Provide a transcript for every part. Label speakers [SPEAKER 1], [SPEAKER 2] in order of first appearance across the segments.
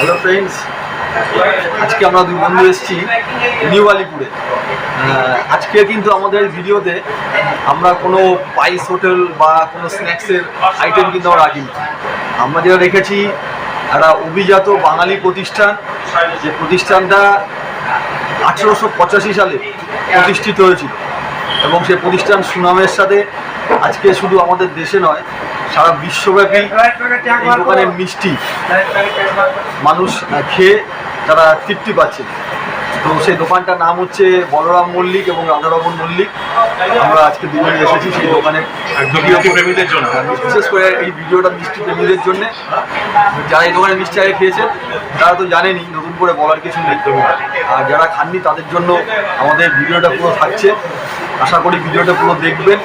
[SPEAKER 1] Hello friends আজকে আমরা দুই বন্ধু এসেছি নিউ আলিপুরে। আজকে কিন্তু আমাদের ভিডিওতে আমরা কোনো পাইস হোটেল বা কোনো স্ন্যাক্সের আইটেম কিন্তু আমরা রাখিনি। আমরা যেটা রেখেছি, একটা অভিজাত বাঙালি প্রতিষ্ঠান। যে প্রতিষ্ঠানটা আঠেরোশো পঁচাশি সালে প্রতিষ্ঠিত হয়েছিল। এবং সেই প্রতিষ্ঠান সুনামের সাথে আজকে শুধু আমাদের দেশে নয় সারা বিশ্বব্যাপী এই দোকানের মিষ্টি মানুষ খেয়ে তারা তৃপ্তি পাচ্ছে। তো সেই দোকানটার নাম হচ্ছে বলরাম মল্লিক এবং রাধারমন মল্লিক। আমরা আজকে দুজনে এসেছি সেই দোকানে।
[SPEAKER 2] প্রেমীদের জন্য।
[SPEAKER 1] হ্যাঁ, বিশেষ করে এই ভিডিওটা মিষ্টি প্রেমীদের জন্য। যারা এই দোকানে মিষ্টি আগে খেয়েছেন তারা তো জানেনই নতুন করে বলার কিছু নেই। আর যারা খাননি তাদের জন্য আমাদের ভিডিওটা পুরো থাকছে। আশা করি ভিডিওটা পুরো দেখবেন।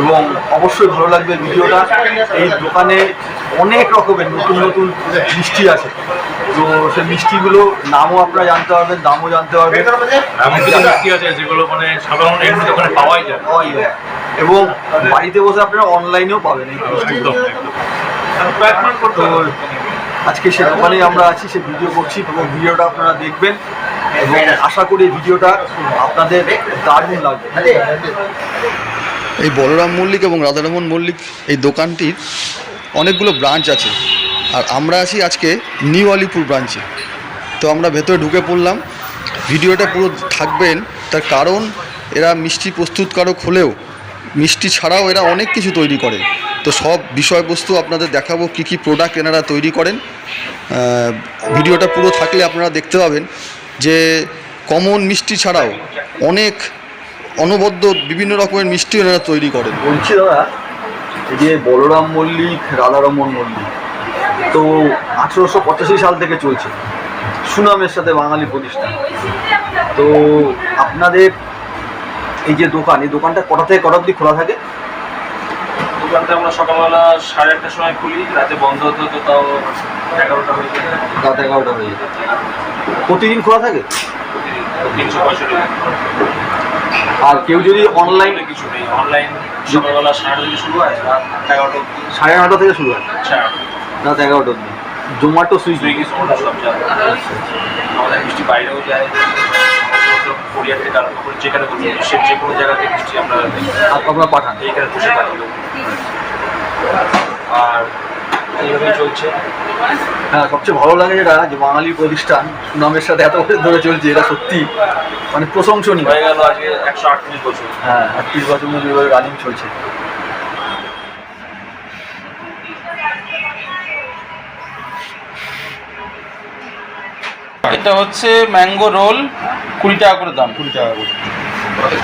[SPEAKER 1] এবং অবশ্যই ভালো লাগবে ভিডিওটা। এই দোকানে অনেক রকমের নতুন নতুন মিষ্টি আছে। তো সেই মিষ্টিগুলো নামও আপনারা জানতে পারবেন দামও জানতে পারবেন।
[SPEAKER 2] মিষ্টি আছে যেগুলো মানে সাধারণ এমনি দোকানে পাওয়াই যায়।
[SPEAKER 1] পাওয়াই যায়। এবং বাড়িতে বসে আপনারা অনলাইনেও পাবেন
[SPEAKER 2] একদম
[SPEAKER 1] তো আজকে সে দোকানে আমরা আছি সে ভিডিও করছি এবং ভিডিওটা আপনারা দেখবেন। এবং আশা করি ভিডিওটা আপনাদের দারুণ লাগবে।
[SPEAKER 3] এই বলরাম মল্লিক এবং রাধারমন মল্লিক এই দোকানটির অনেকগুলো ব্রাঞ্চ আছে। আর আমরা আছি আজকে নিউ আলিপুর ব্রাঞ্চে। তো আমরা ভেতরে ঢুকে পড়লাম। ভিডিওটা পুরো থাকবেন। তার কারণ, এরা মিষ্টি প্রস্তুতকারক হলেও, মিষ্টি ছাড়াও এরা অনেক কিছু তৈরি করে। তো সব বিষয়বস্তু আপনাদের দেখাবো, কী কী প্রোডাক্ট এনারা তৈরি করেন। ভিডিওটা পুরো থাকলে আপনারা দেখতে পাবেন যে কমন মিষ্টি ছাড়াও অনেক অনবদ্য বিভিন্ন রকমের মিষ্টি এনারা তৈরি করেন।
[SPEAKER 1] বলছি দাদা এই যে বলরাম মল্লিক রাধারমন মল্লিক তো আঠেরোশো পঁচাশি সাল থেকে চলছে। সুনামের সাথে বাঙালি প্রতিষ্ঠান। তো আপনাদের এই যে দোকান এই দোকানটা কটা থেকে কটা অবধি খোলা থাকে?
[SPEAKER 2] দোকানটা আমরা সকালবেলা সাড়ে আটটার সময় খুলি রাতে বন্ধ হতে হতো তাও এগারোটা হয়ে যায়।
[SPEAKER 1] রাত এগারোটা হয়ে যায়। প্রতিদিন খোলা থাকে?
[SPEAKER 2] তিনশো পঁয়ষট্টি
[SPEAKER 1] আর কেউ যদি অনলাইন
[SPEAKER 2] কিছু নেই। অনলাইন সকালবেলা সাড়ে থেকে শুরু হয় রাত এগারোটা
[SPEAKER 1] সাড়ে নটা থেকে শুরু হয়? রাত এগারোটা অবধি। জোম্যাটো সুইগি
[SPEAKER 2] সব যায়। আমাদের মিষ্টি বাইরেও যায়। কোরিয়ার থেকে আরম্ভ করে যেখানে বলছি বিশ্বের যে কোনো জায়গাতে মিষ্টি আমরা
[SPEAKER 1] আপনারা পাঠান।
[SPEAKER 2] এইখানে বসে পাঠিয়ে আর এইভাবেই চলছে।
[SPEAKER 1] হ্যাঁ সবচেয়ে ভালো লাগে যেটা যে বাঙালি প্রতিষ্ঠান সুনামের সাথে এত বছর ধরে চলছে এটা সত্যি মানে প্রশংসনীয়।
[SPEAKER 2] হয়ে গেল আজকে একশো আটত্রিশ বছর।
[SPEAKER 1] হ্যাঁ আটত্রিশ বছর মধ্যে রানিং চলছে।
[SPEAKER 4] এটা হচ্ছে ম্যাঙ্গো রোল কুড়ি টাকা করে দাম।
[SPEAKER 1] কুড়ি টাকা করে।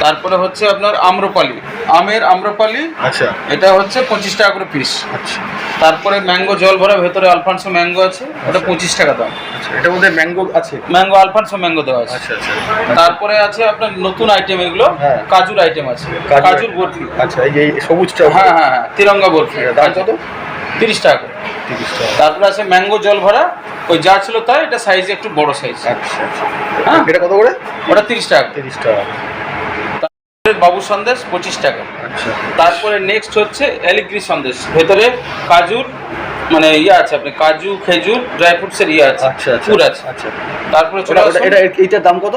[SPEAKER 4] তারপরে হচ্ছে আপনার আম্রপালি। আমের আম্রপালি
[SPEAKER 1] আচ্ছা।
[SPEAKER 4] এটা হচ্ছে পঁচিশ টাকা করে পিস
[SPEAKER 1] আচ্ছা।
[SPEAKER 4] তারপরে ম্যাঙ্গো জল ভরা ভেতরে আলফানসো ম্যাঙ্গো আছে ওটা পঁচিশ টাকা দাম।
[SPEAKER 1] আচ্ছা এটার মধ্যে ম্যাঙ্গো আছে?
[SPEAKER 4] ম্যাঙ্গো আলফানসো ম্যাঙ্গো দেওয়া আছে।
[SPEAKER 1] আচ্ছা আচ্ছা
[SPEAKER 4] তারপরে আছে আপনার নতুন আইটেম এগুলো
[SPEAKER 1] হ্যাঁ।
[SPEAKER 4] কাজুর আইটেম আছে।
[SPEAKER 1] কাজুর
[SPEAKER 4] বরফি।
[SPEAKER 1] আচ্ছা এই সবুজটা
[SPEAKER 4] হ্যাঁ হ্যাঁ হ্যাঁ তিরঙ্গা বরফি।
[SPEAKER 1] এটা দাম কত?
[SPEAKER 4] তিরিশ টাকা করে।
[SPEAKER 1] তিরিশ টাকা।
[SPEAKER 4] তারপরে আছে ম্যাঙ্গো জল ভরা ওই যা ছিল তাই এটা সাইজে একটু বড় সাইজ
[SPEAKER 1] আচ্ছা আচ্ছা।
[SPEAKER 4] হ্যাঁ।
[SPEAKER 1] এটা কত করে?
[SPEAKER 4] ওটা তিরিশ টাকা
[SPEAKER 1] তিরিশ টাকা।
[SPEAKER 4] বাবু সন্দেশ পঁচিশ টাকা।
[SPEAKER 1] আচ্ছা।
[SPEAKER 4] তারপরে নেক্সট হচ্ছে এলিগ্রি সন্দেশ। ভেতরে কাজুর মানে ইয়ে আছে আপনি কাজু খেজুর ড্রাই ফ্রুটসের ইয়ে আছে
[SPEAKER 1] আচ্ছা আচ্ছা
[SPEAKER 4] পুর আছে।
[SPEAKER 1] আচ্ছা।
[SPEAKER 4] তারপরে চলে
[SPEAKER 1] এটা এইটার দাম কত?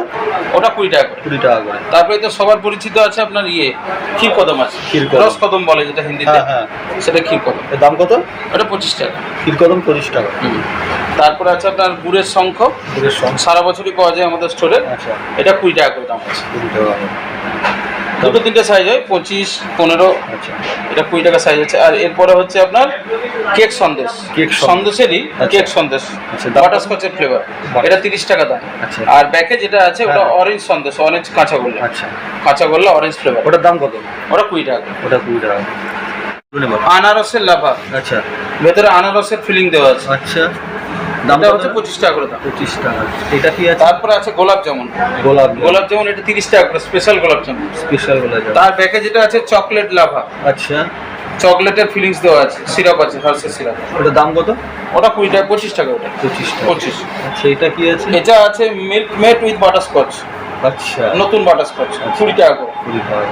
[SPEAKER 4] ওটা কুড়ি টাকা করে।
[SPEAKER 1] কুড়ি টাকা করে।
[SPEAKER 4] তারপরে তো সবার পরিচিত আছে আপনার ইয়ে ক্ষীর কদম আছে।
[SPEAKER 1] ক্ষীর কদম।
[SPEAKER 4] রস কদম বলে যেটা হিন্দিতে।
[SPEAKER 1] হ্যাঁ হ্যাঁ।
[SPEAKER 4] সেটা ক্ষীর কদম।
[SPEAKER 1] এর দাম কত?
[SPEAKER 4] ওটা পঁচিশ টাকা।
[SPEAKER 1] ক্ষীরকদম পঁচিশ টাকা।
[SPEAKER 4] তারপরে আছে আপনার গুড়ের শঙ্খ।
[SPEAKER 1] দুধের সঙ্গে
[SPEAKER 4] সারা বছরই পাওয়া যায় আমাদের স্টোরে এটা কুড়ি টাকা করে দাম আছে।
[SPEAKER 1] কুড়ি টাকা
[SPEAKER 4] দুটো তিনটে সাইজ হয় পঁচিশ পনেরো
[SPEAKER 1] আচ্ছা।
[SPEAKER 4] এটা কুড়ি টাকা সাইজ আছে আর এরপরে হচ্ছে আপনার কেক সন্দেশ।
[SPEAKER 1] কেক
[SPEAKER 4] সন্দেশেরই
[SPEAKER 1] আচ্ছা।
[SPEAKER 4] কেক সন্দেশ।
[SPEAKER 1] আচ্ছা, কত?
[SPEAKER 4] বাটারস্কচের ফ্লেভার এটা তিরিশ টাকা দাম।
[SPEAKER 1] আচ্ছা।
[SPEAKER 4] আর ব্যাকে যেটা আছে ওটা
[SPEAKER 1] হ্যাঁ।
[SPEAKER 4] অরেঞ্জ সন্দেশ অরেঞ্জ কাঁচা গোল্লা।
[SPEAKER 1] আচ্ছা।
[SPEAKER 4] কাঁচা গোল্লা অরেঞ্জ ফ্লেভার
[SPEAKER 1] ওটার দাম কত?
[SPEAKER 4] ওটা কুড়ি টাকা।
[SPEAKER 1] ওটা কুড়ি টাকা।
[SPEAKER 4] আনারসের লাভা।
[SPEAKER 1] আচ্ছা।
[SPEAKER 4] ভেতরে আনারসের ফিলিং দেওয়া আছে।
[SPEAKER 1] আচ্ছা। দাম
[SPEAKER 4] এটা
[SPEAKER 1] কত?
[SPEAKER 4] হচ্ছে পঁচিশ টাকা করে দাম।
[SPEAKER 1] পঁচিশ টাকা। এটা কি আছে?
[SPEAKER 4] তারপরে আছে গোলাপ জামুন।
[SPEAKER 1] গোলাপ
[SPEAKER 4] গোলাপ জামুন এটা তিরিশ টাকা করে স্পেশাল গোলাপ জামুন।
[SPEAKER 1] স্পেশাল গোলাপ জাম।
[SPEAKER 4] তার প্যাকেজ যেটা আছে চকলেট লাভা
[SPEAKER 1] আচ্ছা।
[SPEAKER 4] চকলেটের ফিলিংস দেওয়া আছে সিরাপ আছে হার্সের সিরাপ
[SPEAKER 1] ওটার দাম কত?
[SPEAKER 4] ওটা কুড়ি টাকা পঁচিশ টাকা ওটা।
[SPEAKER 1] পঁচিশ
[SPEAKER 4] পঁচিশ।
[SPEAKER 1] আচ্ছা এটা কি আছে?
[SPEAKER 4] এটা আছে মিল্ক মেড উইথ বাটারস্কচ
[SPEAKER 1] আচ্ছা।
[SPEAKER 4] নতুন বাটারস্কচ কুড়ি টাকা করে।
[SPEAKER 1] কুড়ি টাকা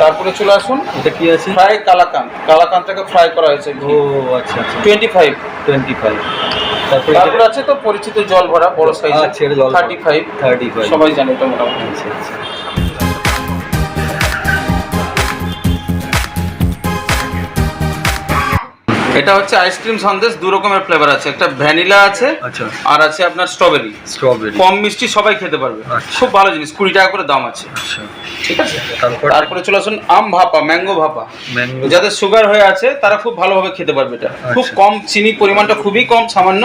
[SPEAKER 4] তারপরে চলে আসুন
[SPEAKER 1] এটা কি আছে?
[SPEAKER 4] ফ্রাই কালাকান। কালাকানটাকে ফ্রাই করা হয়েছে
[SPEAKER 1] ও আচ্ছা আচ্ছা।
[SPEAKER 4] টোয়েন্টি ফাইভ
[SPEAKER 1] টোয়েন্টি ফাইভ তারপরে
[SPEAKER 4] আছে তো পরিচিত জল ভরা বড় সাইজ
[SPEAKER 1] আছে থার্টি জল
[SPEAKER 4] থার্টি ফাইভ
[SPEAKER 1] 35
[SPEAKER 4] সবাই জানে এটা মোটামুটি।
[SPEAKER 1] আচ্ছা আচ্ছা।
[SPEAKER 4] এটা হচ্ছে আইসক্রিম সন্দেশ দু রকমের ফ্লেভার আছে। একটা ভ্যানিলা আছে
[SPEAKER 1] আচ্ছা।
[SPEAKER 4] আর আছে আপনার স্ট্রবেরি
[SPEAKER 1] স্ট্রবেরি
[SPEAKER 4] কম মিষ্টি সবাই খেতে পারবে।
[SPEAKER 1] আচ্ছা।
[SPEAKER 4] খুব ভালো জিনিস কুড়ি টাকা করে দাম আছে।
[SPEAKER 1] আচ্ছা।
[SPEAKER 4] ঠিক আছে?
[SPEAKER 1] তারপরে?
[SPEAKER 4] চলে আসুন আম ভাপা ম্যাঙ্গো ভাপা। যাদের সুগার হয়ে আছে তারা খুব ভালোভাবে খেতে পারবে এটা। খুব
[SPEAKER 1] আচ্ছা।
[SPEAKER 4] কম চিনি পরিমাণটা খুবই কম সামান্য।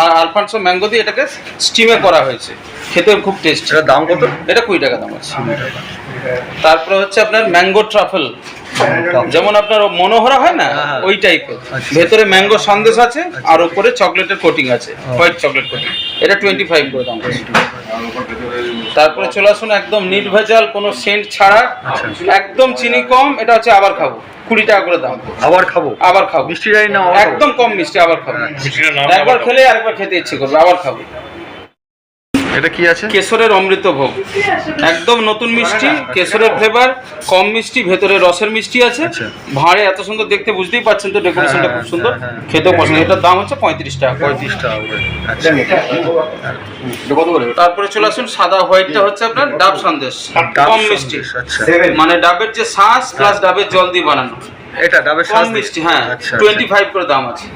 [SPEAKER 4] আর আলফানসো ম্যাঙ্গো দিয়ে এটাকে স্টিমে করা হয়েছে। খেতে খুব টেস্ট
[SPEAKER 1] এটার দাম কত?
[SPEAKER 4] এটা কুড়ি টাকা দাম আছে। তারপরে হচ্ছে আপনার ম্যাঙ্গো ট্রাফেল যেমন আপনার মনোহরা হয় না
[SPEAKER 1] হ্যাঁ, হ্যাঁ।
[SPEAKER 4] ওই টাইপের
[SPEAKER 1] আচ্ছা।
[SPEAKER 4] ভেতরে ম্যাঙ্গো সন্দেশ আছে আর উপরে চকলেটের কোটিং আছে হোয়াইট চকলেট কোটিং এটা টোয়েন্টি ফাইভ করে দাম তারপরে চলে আসুন একদম নির্ভেজাল কোনো সেন্ট ছাড়া।
[SPEAKER 1] আচ্ছা।
[SPEAKER 4] একদম চিনি কম এটা হচ্ছে আবার খাব। কুড়ি টাকা করে দাম।
[SPEAKER 1] আবার খাব?
[SPEAKER 4] আবার খাব।
[SPEAKER 1] মিষ্টি না
[SPEAKER 4] একদম কম মিষ্টি আবার খাব। একবার খেলে আরেকবার খেতে ইচ্ছে করবে আবার খাব।
[SPEAKER 3] এটা কি আছে?
[SPEAKER 4] কেশরের অমৃত ভোগ একদম নতুন মিষ্টি কেশরের ফ্লেভার কম মিষ্টি ভেতরে রসের মিষ্টি আছে।
[SPEAKER 1] আচ্ছা।
[SPEAKER 4] ভাঁড়ে এত সুন্দর দেখতে বুঝতেই পাচ্ছেন তো ডেকোরেশনটা
[SPEAKER 1] হ্যাঁ,
[SPEAKER 4] খুব সুন্দর।
[SPEAKER 1] হ্যাঁ, হ্যাঁ।
[SPEAKER 4] খেতেও পছন্দ। এটার দাম হচ্ছে পঁয়ত্রিশ টাকা।
[SPEAKER 1] পঁয়ত্রিশ টাকা আচ্ছা।
[SPEAKER 4] তারপরে চলে আসুন সাদা হোয়াইটটা হচ্ছে আপনার ডাব সন্দেশ। কম মিষ্টি।
[SPEAKER 1] আচ্ছা।
[SPEAKER 4] মানে ডাবের যে শ্বাস প্লাস ডাবের জল দিয়ে বানানো।
[SPEAKER 1] এটা ডাবের
[SPEAKER 4] কম মিষ্টি হ্যাঁ
[SPEAKER 1] আচ্ছা
[SPEAKER 4] টোয়েন্টি ফাইভ করে দাম আছে।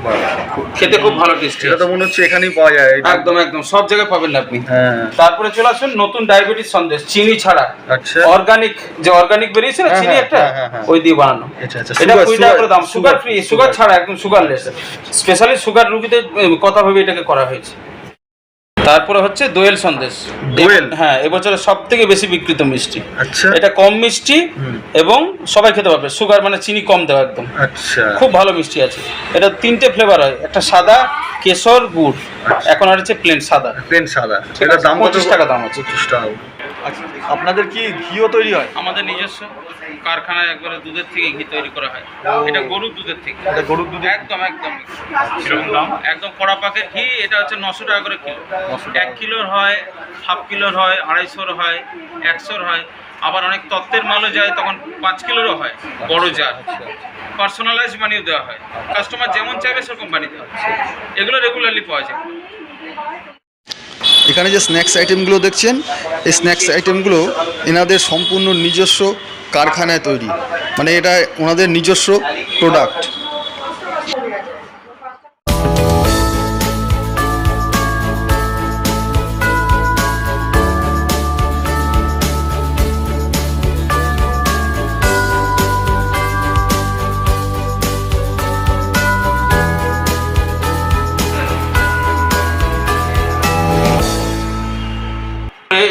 [SPEAKER 4] খেতে খুব ভালো টেস্টি
[SPEAKER 1] এটা তো মনে হচ্ছে এখানেই পাওয়া যায়
[SPEAKER 4] একদম একদম সব জায়গায় পাবেন না আপনি।
[SPEAKER 1] হ্যাঁ।
[SPEAKER 4] তারপরে চলে আসুন নতুন ডায়াবেটিস সন্দেশ চিনি ছাড়া।
[SPEAKER 1] আচ্ছা।
[SPEAKER 4] অর্গানিক যে অর্গানিক বেরিয়েছে না
[SPEAKER 1] হ্যাঁ,
[SPEAKER 4] চিনি
[SPEAKER 1] হ্যাঁ,
[SPEAKER 4] একটা। ওই দিয়ে বানানো।
[SPEAKER 1] আচ্ছা, আচ্ছা,
[SPEAKER 4] এটা
[SPEAKER 1] sugar,
[SPEAKER 4] কুড়ি টাকা করে দাম। সুগার ফ্রি সুগার ছাড়া একদম সুগারলেস স্পেশালি সুগার রুগীদের কথা ভেবে এটাকে করা হয়েছে। তারপরে হচ্ছে দোয়েল সন্দেশ।
[SPEAKER 1] দোয়েল?
[SPEAKER 4] হ্যাঁ এবছরের সব থেকে বেশি বিক্রিত মিষ্টি।
[SPEAKER 1] আচ্ছা।
[SPEAKER 4] এটা কম মিষ্টি এবং সবাই খেতে পারবে। সুগার মানে চিনি কম দেওয়া একদম।
[SPEAKER 1] আচ্ছা।
[SPEAKER 4] খুব ভালো মিষ্টি আছে। এটা তিনটে ফ্লেভার হয়। একটা সাদা কেশর গুড়। এখন আর হচ্ছে প্লেন সাদা।
[SPEAKER 1] প্লেন সাদা।
[SPEAKER 4] এটা
[SPEAKER 1] দাম কত?
[SPEAKER 4] টাকা দাম আছে।
[SPEAKER 1] পঁচিশ টাকা। আচ্ছা। আপনাদের কি ঘিও তৈরি হয়?
[SPEAKER 4] আমাদের নিজস্ব কারখানায় একবারে দুধের থেকে ঘি তৈরি করা হয়। এটা গরুর দুধের থেকে।
[SPEAKER 1] এটা গরুর দুধ
[SPEAKER 4] একদম একদম। কীরকম দাম? একদম কড়া পাকের ঘি এটা হচ্ছে নশো টাকা করে কিলো। এক কিলোর হয় হাফ কিলোর হয় আড়াইশোর হয় একশোর হয়। আবার অনেক তত্ত্বের মালও যায় তখন পাঁচ কিলোরও হয় বড় জার। পার্সোনালাইজ বানিয়ে দেওয়া হয়। কাস্টমার যেমন চাইবে সেরকম বানিয়ে দেওয়া হয়। এগুলো রেগুলারলি পাওয়া যায়।
[SPEAKER 3] এখানে যে স্ন্যাক্স আইটেমগুলো দেখছেন, এই স্ন্যাক্স আইটেমগুলো এনাদের সম্পূর্ণ নিজস্ব কারখানায় তৈরি। মানে এটা ওনাদের নিজস্ব প্রোডাক্ট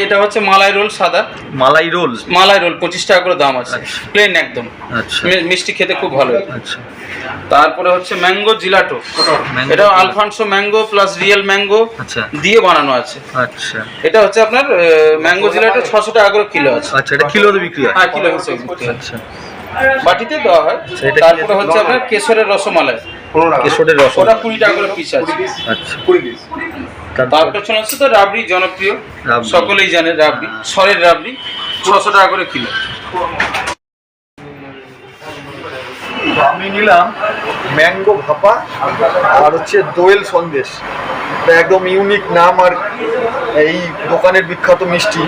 [SPEAKER 4] এটা হচ্ছে মালাই রোল সাদা।
[SPEAKER 1] মালাই রোল?
[SPEAKER 4] মালাই রোল পঁচিশ টাকা করে দাম আছে।
[SPEAKER 1] আচ্ছা।
[SPEAKER 4] প্লেন একদম।
[SPEAKER 1] আচ্ছা।
[SPEAKER 4] মিষ্টি খেতে খুব ভালো।
[SPEAKER 1] আচ্ছা।
[SPEAKER 4] তারপরে হচ্ছে ম্যাঙ্গো জিলাটো। এটা Alphonso mango plus real mango
[SPEAKER 1] আচ্ছা।
[SPEAKER 4] দিয়ে বানানো আছে।
[SPEAKER 1] আচ্ছা।
[SPEAKER 4] এটা হচ্ছে আপনার ম্যাঙ্গো জিলাটো ছশো টাকা করে কিলো আছে।
[SPEAKER 1] আচ্ছা এটা কিলোতে বিক্রি হয়?
[SPEAKER 4] হ্যাঁ কিলো হিসেবে বিক্রি।
[SPEAKER 1] আচ্ছা।
[SPEAKER 4] বাটিতে দেওয়া হয়।
[SPEAKER 1] এটা কি
[SPEAKER 4] তারপরে হচ্ছে আপনার কেশরের রসমালাই।
[SPEAKER 1] কেশরের রস
[SPEAKER 4] ওটা কুড়ি টাকা করে পিস আছে।
[SPEAKER 1] আচ্ছা। তারপর
[SPEAKER 4] তারপরে চলে আসছে তো রাবড়ি জনপ্রিয়। সকলেই জানে রাবড়ি সরের রাবড়ি ছশো টাকা করে কিলো।
[SPEAKER 1] আমি নিলাম ম্যাঙ্গো ভাপা আর হচ্ছে দোয়েল সন্দেশ। একদম ইউনিক নাম আর এই দোকানের বিখ্যাত মিষ্টি।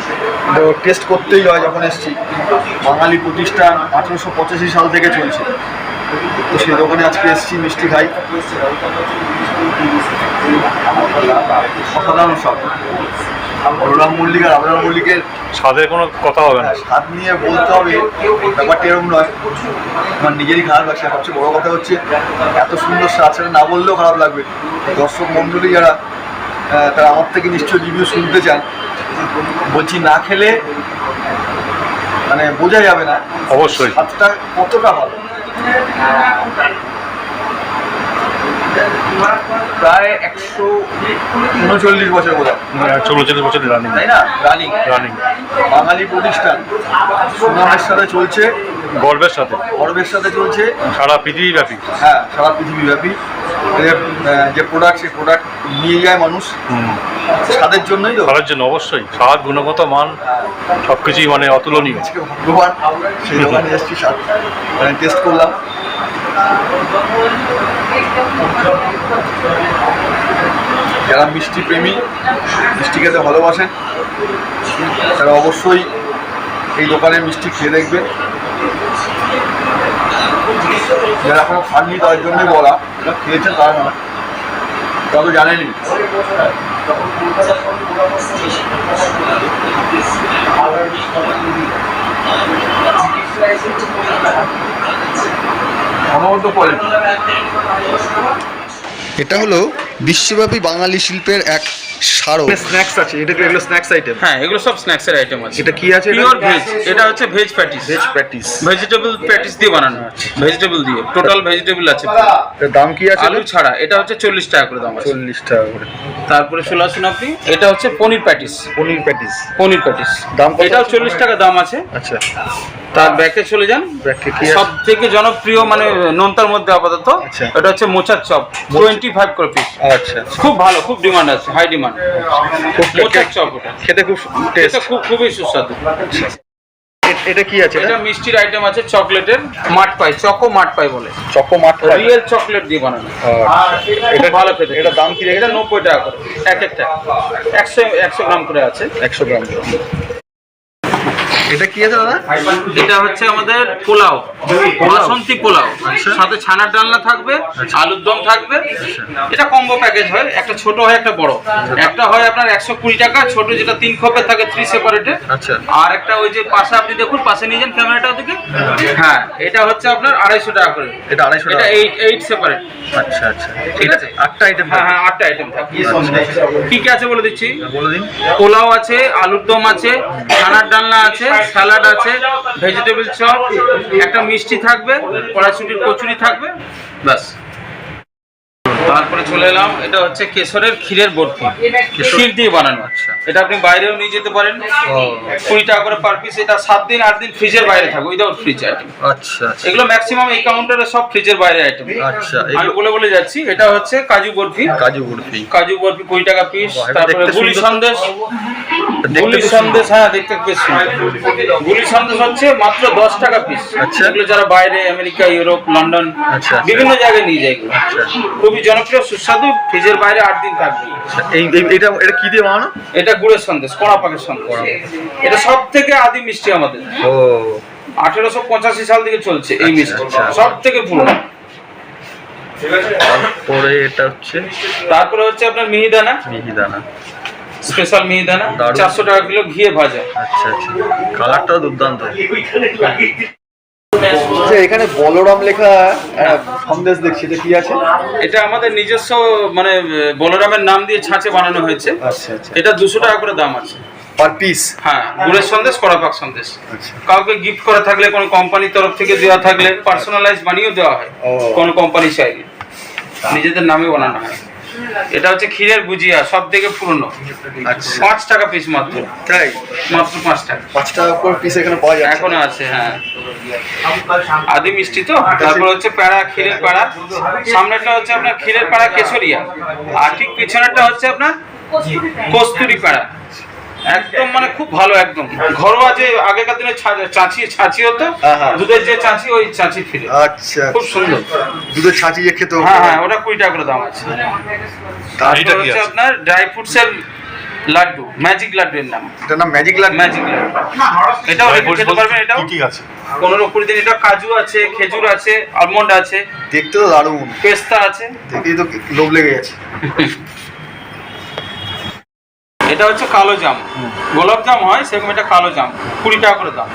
[SPEAKER 1] টেস্ট করতেই হয় যখন এসছি। বাঙালি প্রতিষ্ঠান আঠেরোশো পঁচাশি সাল থেকে চলছে। তো সেই দোকানে আজকে এসছি মিষ্টি খাই অসাধারণ স্বাদ বলরাম মল্লিক আর আবরাম মল্লিকের
[SPEAKER 5] স্বাদের কোনো কথা হবে না।
[SPEAKER 1] স্বাদ নিয়ে বলতে হবে ব্যাপারটা এরকম নয়। আমার নিজেরই খারাপ লাগছে সবচেয়ে বড় কথা হচ্ছে এত সুন্দর স্বাদ সেটা না বললেও খারাপ লাগবে। দর্শক মণ্ডলী যারা তারা আমার থেকে নিশ্চয়ই রিভিউ শুনতে চান। বলছি না খেলে মানে বোঝা যাবে না
[SPEAKER 5] অবশ্যই।
[SPEAKER 1] স্বাদটা কতটা ভালো। প্রায় একশো উনচল্লিশ বছর বোধ হয়
[SPEAKER 5] ষোলো চল্লিশ বছর রানিং
[SPEAKER 1] তাই না? রানিং
[SPEAKER 5] রানিং
[SPEAKER 1] বাঙালি প্রতিষ্ঠান। সুনামের সাথে চলছে।
[SPEAKER 5] গর্বের সাথে।
[SPEAKER 1] গর্বের সাথে চলছে।
[SPEAKER 5] সারা পৃথিবীব্যাপী।
[SPEAKER 1] হ্যাঁ সারা পৃথিবীব্যাপী। যে প্রোডাক্ট সেই প্রোডাক্ট নিয়ে যায় মানুষ। স্বাদের জন্যই তো।
[SPEAKER 5] করার জন্য অবশ্যই। স্বাদ গুণগত মান সব কিছুই মানে অতুলনীয়।
[SPEAKER 1] ভগবান সেই দোকানে এসেছি স্বাদ। মানে টেস্ট করলাম। যারা মিষ্টি প্রেমী, মিষ্টি খেতে ভালোবাসেন, তারা অবশ্যই এই দোকানে মিষ্টি খেয়ে দেখবেন। যারা এখনও খাননি তাদের জন্যই বলা, যারা খেয়েছেন তারা নয়। তারা তো জানেনি কোয়ালিটি
[SPEAKER 3] এটা হলো বিশ্বব্যাপী বাঙালি শিল্পের এক
[SPEAKER 1] স্ন্যাক্স আছে এটা কি এগুলো স্ন্যাক্স আইটেম
[SPEAKER 4] হ্যাঁ এগুলো সব স্ন্যাক্সের আইটেম আছে।
[SPEAKER 1] এটা কি আছে
[SPEAKER 4] পিওর ভেজ এটা হচ্ছে veg patties
[SPEAKER 1] veg patties
[SPEAKER 4] vegetable patties দিয়ে বানানো ভেজিটেবল দিয়ে। টোটাল ভেজিটেবল আছে।
[SPEAKER 1] এর দাম কি আছে?
[SPEAKER 4] আলু ছাড়া এটা হচ্ছে চল্লিশ টাকা করে দাম আছে।
[SPEAKER 1] টাকা করে।
[SPEAKER 4] তারপরে চলে আসুন আপনি এটা হচ্ছে paneer patties
[SPEAKER 1] paneer patties
[SPEAKER 4] paneer patties
[SPEAKER 1] দাম
[SPEAKER 4] এটাও চল্লিশ টাকা দাম আছে।
[SPEAKER 1] আচ্ছা।
[SPEAKER 4] তার ব্যাকে চলে যান।
[SPEAKER 1] ব্যাকে কি
[SPEAKER 4] সব থেকে জনপ্রিয় মানে নোনতার মধ্যে আপাতত
[SPEAKER 1] আচ্ছা।
[SPEAKER 4] এটা হচ্ছে মোচার চপ টোয়েন্টি ফাইভ করে পিস
[SPEAKER 1] আচ্ছা
[SPEAKER 4] খুব ভালো খুব ডিমান্ড আছে হাই ডিমান্ড মোচার চপ ওটা।
[SPEAKER 1] খেতে খুব টেস্ট
[SPEAKER 4] খুব খুবই সুস্বাদু।
[SPEAKER 1] এটা কি আছে?
[SPEAKER 4] এটা মিষ্টির আইটেম আছে চকলেটের মাঠ পাই চকো মাঠ পাই বলে।
[SPEAKER 1] চকো মাঠ পাই।
[SPEAKER 4] রিয়েল চকলেট দিয়ে বানানো।
[SPEAKER 1] এটা
[SPEAKER 4] ভালো খেতে।
[SPEAKER 1] এটা দাম কি
[SPEAKER 4] এটা নব্বই টাকা করে। এক একটা। একশো একশো গ্রাম করে আছে।
[SPEAKER 1] একশো গ্রাম। এটা কি আছে দাদা?
[SPEAKER 4] এটা হচ্ছে আমাদের পোলাও বাসন্তী পোলাও। সাথে ছানার ডালনা থাকবে আলুর দম থাকবে। এটা কম্বো প্যাকেজ হয় একটা ছোট হয় একটা বড়। একটা হয় আপনার একশো কুড়ি টাকা ছোট যেটা তিন খোপের থাকে থ্রি সেপারেটে
[SPEAKER 1] আচ্ছা।
[SPEAKER 4] আর একটা ওই যে পাশে আপনি দেখুন পাশে নিয়ে যান ক্যামেরাটা ওদিকে। হ্যাঁ এটা হচ্ছে আপনার আড়াইশো টাকা করে।
[SPEAKER 1] এটা আড়াইশো
[SPEAKER 4] এটা এইট এইট সেপারেট
[SPEAKER 1] আচ্ছা আচ্ছা।
[SPEAKER 4] ঠিক আছে?
[SPEAKER 1] আটটা আইটেম
[SPEAKER 4] হ্যাঁ হ্যাঁ আটটা আইটেম কি কি আছে বলে দিচ্ছি।
[SPEAKER 1] বলে দিন।
[SPEAKER 4] পোলাও আছে আলুর দম আছে ছানার ডালনা আছে। স্যালাড আছে ভেজিটেবল চপ একটা মিষ্টি থাকবে কড়াইশুটির কচুরি থাকবে ব্যাস। তারপরে চলে এলাম এটা হচ্ছে কেশরের ক্ষীরের বরফি। ক্ষীর দিয়ে বানানো
[SPEAKER 1] আচ্ছা।
[SPEAKER 4] এটা আপনি বাইরেও নিয়ে যেতে পারেন। কুড়ি টাকা করে পার পিস এটা সাত দিন আট দিন ফ্রিজের বাইরে থাকবে উইদাউট ফ্রিজ আইটেম
[SPEAKER 1] আচ্ছা
[SPEAKER 4] এগুলো ম্যাক্সিমাম এই কাউন্টারে সব ফ্রিজের বাইরে আইটেম
[SPEAKER 1] আচ্ছা
[SPEAKER 4] আমি বলে বলে যাচ্ছি এটা হচ্ছে কাজু বরফি।
[SPEAKER 1] কাজু বরফি।
[SPEAKER 4] কাজু বরফি কুড়ি টাকা পিস তারপরে গুলি সন্দেশ। গুলি সন্দেশ হ্যাঁ দেখতে বেশ গুলি সন্দেশ হচ্ছে মাত্র দশ টাকা পিস
[SPEAKER 1] আচ্ছা।
[SPEAKER 4] এগুলো যারা বাইরে আমেরিকা ইউরোপ লন্ডন
[SPEAKER 1] আচ্ছা, আচ্ছা।
[SPEAKER 4] বিভিন্ন জায়গায় নিয়ে যায়
[SPEAKER 1] আচ্ছা।
[SPEAKER 4] জনপ্রিয় সুস্বাদু ফ্রিজের বাইরে আট দিন থাকবে।
[SPEAKER 1] আচ্ছা, এই এটা এটা কি দিয়ে বানানো?
[SPEAKER 4] এটা গুড়ের সন্দেশ কড়া পাকের সন্দেশ। এটা সব থেকে আদি মিষ্টি আমাদের।
[SPEAKER 1] ও।
[SPEAKER 4] আঠেরোশো পঁচাশি সাল থেকে চলছে এই মিষ্টি।
[SPEAKER 1] আচ্ছা।
[SPEAKER 4] সব থেকে পুরনো।
[SPEAKER 1] তারপরে এটা হচ্ছে?
[SPEAKER 4] তারপরে হচ্ছে আপনার মিহিদানা।
[SPEAKER 1] মিহিদানা।
[SPEAKER 4] স্পেশাল মিহিদানা চারশো টাকা কিলো ঘিয়ে ভাজা।
[SPEAKER 1] আচ্ছা আচ্ছা। কালারটাও দুর্দান্ত। আচ্ছা এখানে বলরাম লেখা সন্দেশ দেখছি এটা কি আছে?
[SPEAKER 4] এটা আমাদের নিজস্ব মানে বলরামের নাম দিয়ে ছাঁচে বানানো হয়েছে।
[SPEAKER 1] আচ্ছা আচ্ছা।
[SPEAKER 4] এটা দুশো টাকা করে দাম আছে।
[SPEAKER 1] পার পিস
[SPEAKER 4] হ্যাঁ গুড়ের সন্দেশ কড়াপাক সন্দেশ।
[SPEAKER 1] আচ্ছা।
[SPEAKER 4] কাউকে গিফট করা থাকলে কোনো কোম্পানির তরফ থেকে দেওয়া থাকলে পার্সোনালাইজ বানিয়েও দেওয়া হয়। কোনো কোম্পানি চাইলে। নিজেদের নামে বানানো হয়। এটা হচ্ছে ক্ষীরের গুজিয়া সব থেকে পুরনো।
[SPEAKER 1] আচ্ছা।
[SPEAKER 4] পাঁচ টাকা পিস মাত্র।
[SPEAKER 1] তাই?
[SPEAKER 4] মাত্র পাঁচ টাকা।
[SPEAKER 1] পাঁচ টাকা করে পিস এখানে পাওয়া যায়
[SPEAKER 4] এখনও আছে হ্যাঁ। আদি মিষ্টি তো? তারপর হচ্ছে প্যাড়া ক্ষীরের প্যাড়া সামনেটা হচ্ছে আপনার ক্ষীরের প্যাড়া কেশরিয়া। আর ঠিক পিছনেরটা হচ্ছে আপনার কস্তুরি প্যাড়া একদম মানে খুব ভালো একদম। ঘরোয়া যে আগেকার দিনে চাঁচি ছাঁচি হতো
[SPEAKER 1] হ্যাঁ, হ্যাঁ।
[SPEAKER 4] দুধের যে চাঁচি ওই চাঁচি ফিরে।
[SPEAKER 1] আচ্ছা
[SPEAKER 4] খুব সুন্দর।
[SPEAKER 1] দুধের ছাঁচিয়ে খেতে হবে
[SPEAKER 4] হ্যাঁ হ্যাঁ ওটা কুড়ি টাকা করে দাম আছে। তারপর হচ্ছে আপনার ড্রাই ফ্রুটস এর লাড্ডু ম্যাজিক লাড্ডু এর নাম।
[SPEAKER 1] এটার নাম ম্যাজিক লাগ
[SPEAKER 4] ম্যাজিক লাড্ডু। এটাও রেখে খেতে পারবেন এটাও?
[SPEAKER 5] কি আছে?
[SPEAKER 4] পনেরো কুড়ি দিন এটা কাজু আছে খেজুর আছে আলমন্ড আছে।
[SPEAKER 1] দেখতে তো দারুণ।
[SPEAKER 4] পেস্তা আছে।
[SPEAKER 1] দেখেই তো লোভ লেগে গেছে।
[SPEAKER 4] এটা হচ্ছে কালো জাম। গোলাপ জাম হয় সেরকম এটা কালো জাম। কুড়ি টাকা করে দাম।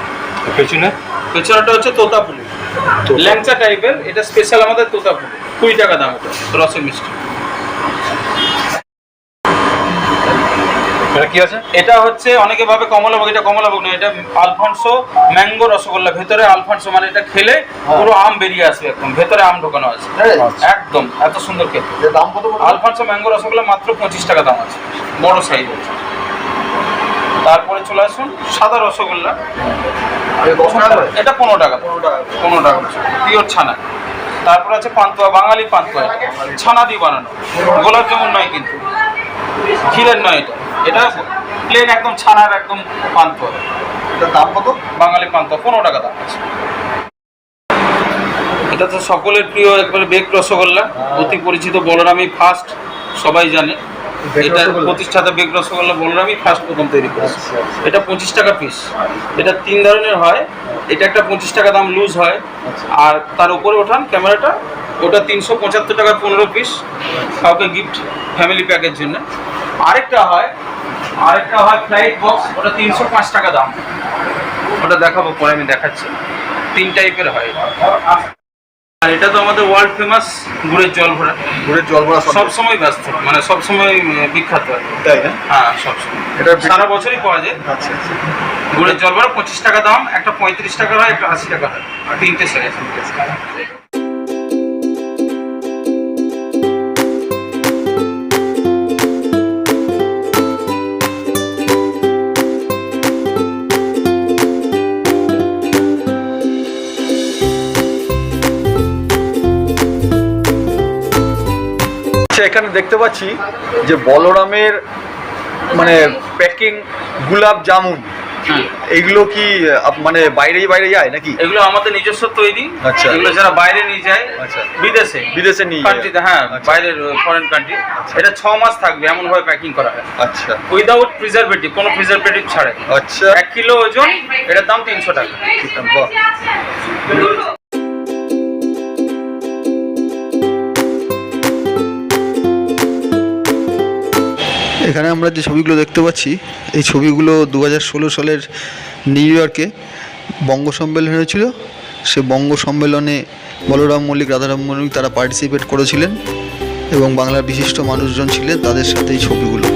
[SPEAKER 5] পেছনে?
[SPEAKER 4] পেছনেটা হচ্ছে তোতাপুলি ল্যাংচা টাইপের এটা স্পেশাল আমাদের তোতাপুলি কুড়ি টাকা দাম এটা রসের মিষ্টি।
[SPEAKER 5] এটা কি আছে?
[SPEAKER 4] এটা হচ্ছে অনেকে ভাবে কমলাভোগ এটা কমলাভোগ নয় এটা আলফানসো ম্যাঙ্গো রসগোল্লা ভেতরে আলফানসো মানে এটা খেলে পুরো আম বেরিয়ে আসবে একদম ভেতরে আম ঢোকানো আছে। একদম এত সুন্দর খেতে।
[SPEAKER 1] দাম কত
[SPEAKER 4] আলফানসো ম্যাঙ্গো রসগোল্লা মাত্র পঁচিশ টাকা দাম আছে বড় সাইজ আছে তারপরে চলে আসুন সাদা রসগোল্লা? এটা পনেরো টাকা।
[SPEAKER 1] পনেরো টাকা।
[SPEAKER 4] পনেরো টাকা পিওর ছানা। তারপর আছে পান্তুয়া বাঙালি পান্তুয়া। ছানা দিয়ে বানানো। গোলাপ জামুন নয় কিন্তু ক্ষীরের নয় এটা। এটা প্লেন একদম ছানার একদম পান্তুয়া
[SPEAKER 1] এটার দাম কত?
[SPEAKER 4] বাঙালি পান্তুয়া পনেরো টাকা দাম আছে। এটা তো সকলের প্রিয় একবারে বেক রসগোল্লা। অতি পরিচিত বলরামই ফার্স্ট সবাই জানে। এটা? প্রতিষ্ঠাতা বেক রসগোল্লা বলরামই ফার্স্ট প্রথম তৈরি করেছে।
[SPEAKER 1] আচ্ছা, আচ্ছা।
[SPEAKER 4] এটা পঁচিশ টাকা পিস এটা তিন ধরনের হয়। এটা একটা পঁচিশ টাকা দাম লুজ হয়।
[SPEAKER 1] আচ্ছা।
[SPEAKER 4] আর তার উপরে ওঠান ক্যামেরাটা ওটা তিনশো পঁচাত্তর টাকা পনেরো পিস কাউকে গিফট ফ্যামিলি প্যাকের জন্য। আরেকটা হয় আরেকটা হয় ফ্লাইট বক্স ওটা তিনশো পাঁচ টাকা দাম। ওটা দেখাবো পরে আমি দেখাচ্ছি। তিন টাইপের হয় আর এটা তো আমাদের ওয়ার্ল্ড ফেমাস গুড়ের জল ভরা।
[SPEAKER 1] গুড়ের জল ভরা
[SPEAKER 4] সব সময় ব্যস্ত মানে সব সময় বিখ্যাত।
[SPEAKER 1] তাই না?
[SPEAKER 4] হ্যাঁ সব সময়
[SPEAKER 1] এটা
[SPEAKER 4] সারা বছরই পাওয়া যায়।
[SPEAKER 1] আচ্ছা আচ্ছা।
[SPEAKER 4] গুড়ের জল ভরা পঁচিশ টাকা দাম একটা পঁয়ত্রিশ টাকা হয় একটা আশি টাকা হয়। তিনটে সাইজ
[SPEAKER 1] এখানে দেখতে পাচ্ছি যে বলরামের মানে প্যাকিং গুলাব জামুন। এগুলো কি মানে বাইরেই বাইরে যায় নাকি?
[SPEAKER 4] এগুলো আমাদের নিজস্ব তৈরি।
[SPEAKER 1] আচ্ছা।
[SPEAKER 4] এগুলো যারা বাইরে নিয়ে যায়
[SPEAKER 1] আচ্ছা।
[SPEAKER 4] বিদেশে।
[SPEAKER 1] বিদেশে নিয়ে যায়।
[SPEAKER 4] কান্ট্রিতে হ্যাঁ
[SPEAKER 1] আচ্ছা।
[SPEAKER 4] বাইরের ফরেন কান্ট্রি এটা ছ মাস থাকবে এমন ভাবে প্যাকিং করা হয়।
[SPEAKER 1] আচ্ছা।
[SPEAKER 4] উইদাউট প্রিজারভেটিভ কোনো প্রিজারভেটিভ ছাড়ে।
[SPEAKER 1] আচ্ছা।
[SPEAKER 4] এক কিলো ওজন এটার দাম তিনশো টাকা।
[SPEAKER 1] বাহ।
[SPEAKER 3] এখানে আমরা যে ছবিগুলো দেখতে পাচ্ছি, এই ছবিগুলো দু হাজার ষোলো সালের নিউ ইয়র্কে বঙ্গ সম্মেলন হয়েছিল। সে বঙ্গ সম্মেলনে বলরাম মল্লিক, রাধারাম মল্লিক তারা পার্টিসিপেট করেছিলেন এবং বাংলার বিশিষ্ট মানুষজন ছিলেন তাদের সাথে এই ছবিগুলো।